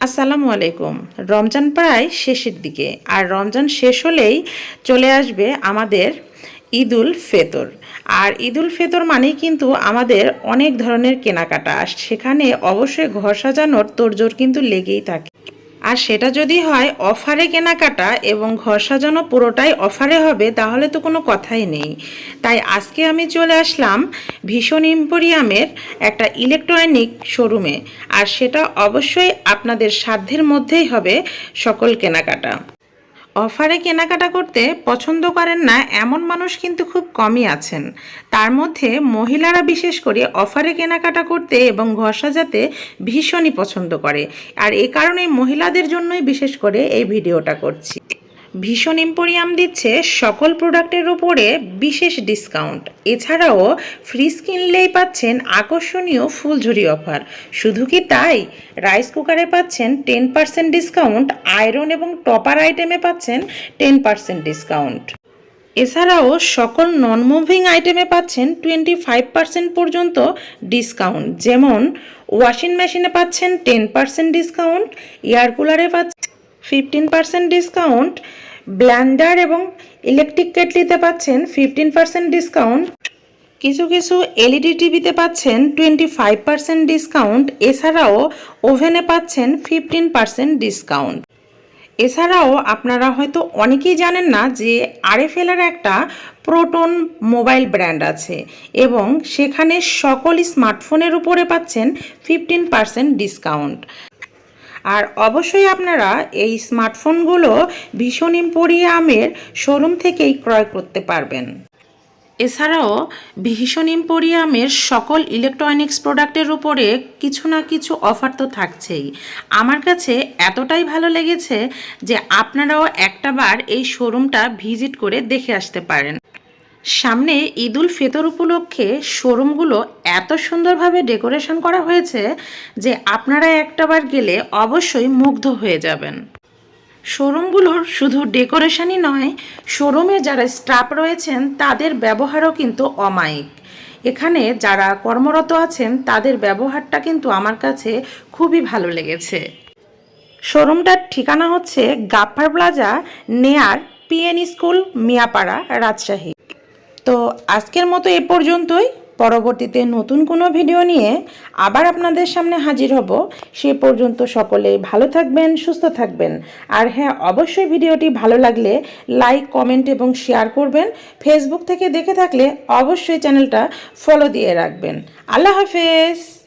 আসসালামু আলাইকুম। রমজান প্রায় শেষের দিকে আর রমজান শেষ হলেই চলে আসবে আমাদের ঈদুল ফেতর। আর ঈদুল ফেতর মানেই কিন্তু আমাদের অনেক ধরনের কেনাকাটা। সেখানে অবশ্যই ঘর সাজানোর তোড়জোড় কিন্তু লেগেই থাকে। আর সেটা যদি হয় অফারে কেনাকাটা এবং ঘর সাজানো পুরোটাই অফারে হবে, তাহলে তো কোনো কথাই নেই। তাই আজকে আমি চলে আসলাম ভীষণ ইম্পোরিয়ামের একটা ইলেকট্রনিক শোরুমে। আর সেটা অবশ্যই আপনাদের সাধ্যের মধ্যেই হবে সকল কেনাকাটা। অফারে কেনাকাটা করতে পছন্দ করেন না এমন মানুষ কিন্তু খুব কমই আছেন। তার মধ্যে মহিলারা বিশেষ করে অফারে কেনাকাটা করতে এবং ঘর সাজাতে ভীষণই পছন্দ করে। আর এ কারণে মহিলাদের জন্যই বিশেষ করে এই ভিডিওটা করছি। ভীষণ এম্পোরিয়াম দিচ্ছে সকল প্রোডাক্টের উপরে বিশেষ ডিসকাউন্ট এছাড়াও ফ্রিজ কিনলেই পাচ্ছেন আকর্ষণীয় ফুলঝুরি অফার শুধু কি তাই? রাইস কুকারে পাচ্ছেন টেন পার্সেন্ট ডিসকাউন্ট আয়রন এবং টপার আইটেমে পাচ্ছেন টেন পার্সেন্ট ডিসকাউন্ট এছাড়াও সকল নন মুভিং আইটেমে পাচ্ছেন টোয়েন্টি ফাইভ পার্সেন্ট পর্যন্ত ডিসকাউন্ট যেমন ওয়াশিং মেশিনে পাচ্ছেন টেন পার্সেন্ট ডিসকাউন্ট এয়ার কুলারে পাচ্ছেন ফিফটিন পার্সেন্ট ডিসকাউন্ট, ব্ল্যান্ডার এবং ইলেকট্রিক কেটলিতে পাচ্ছেন ফিফটিন পার্সেন্ট ডিসকাউন্ট। কিছু কিছু এলইডি টিভিতে পাচ্ছেন টোয়েন্টি ফাইভ পার্সেন্ট ডিসকাউন্ট, এছাড়াও ওভেনে পাচ্ছেন ফিফটিন পার্সেন্ট ডিসকাউন্ট। এছাড়াও আপনারা হয়তো অনেকেই জানেন না যে আরএফএলের একটা প্রোটন মোবাইল ব্র্যান্ড আছে এবং সেখানে সকল স্মার্টফোনের উপরে পাচ্ছেন ফিফটিন পার্সেন্ট ডিসকাউন্ট। আর অবশ্যই আপনারা এই স্মার্টফোনগুলো ভীষণ ইম্পোরিয়ামের শোরুম থেকেই ক্রয় করতে পারবেন। এছাড়াও ভীষণ ইম্পোরিয়ামের সকল ইলেকট্রনিক্স প্রোডাক্টের উপরে কিছু না কিছু অফার তো থাকছেই। আমার কাছে এতটাই ভালো লেগেছে যে আপনারাও একটাবার এই শোরুমটা ভিজিট করে দেখে আসতে পারেন। সামনে ঈদুল ফিতর উপলক্ষে শোরুমগুলো এত সুন্দরভাবে ডেকোরেশন করা হয়েছে যে আপনারা একটাবার গেলে অবশ্যই মুগ্ধ হয়ে যাবেন। শোরুমগুলোর শুধু ডেকোরেশনই নয়, শোরুমে যারা স্টাফ রয়েছেন তাদের ব্যবহারও কিন্তু অমায়িক। এখানে যারা কর্মরত আছেন তাদের ব্যবহারটা কিন্তু আমার কাছে খুবই ভালো লেগেছে। শোরুমটার ঠিকানা হচ্ছে Gaffar plaza, near PN school, Miyapara, Rajshahi. তো আজকের মতো এ পর্যন্তই। পরবর্তীতে নতুন কোনো ভিডিও নিয়ে আবার আপনাদের সামনে হাজির হব। সে পর্যন্ত সকলেই ভালো থাকবেন, সুস্থ থাকবেন। আর হ্যাঁ অবশ্যই ভিডিওটি ভালো লাগলে লাইক, কমেন্ট এবং শেয়ার করবেন। ফেসবুক থেকে দেখে থাকলে অবশ্যই চ্যানেলটা ফলো দিয়ে রাখবেন। আল্লাহ হাফেজ!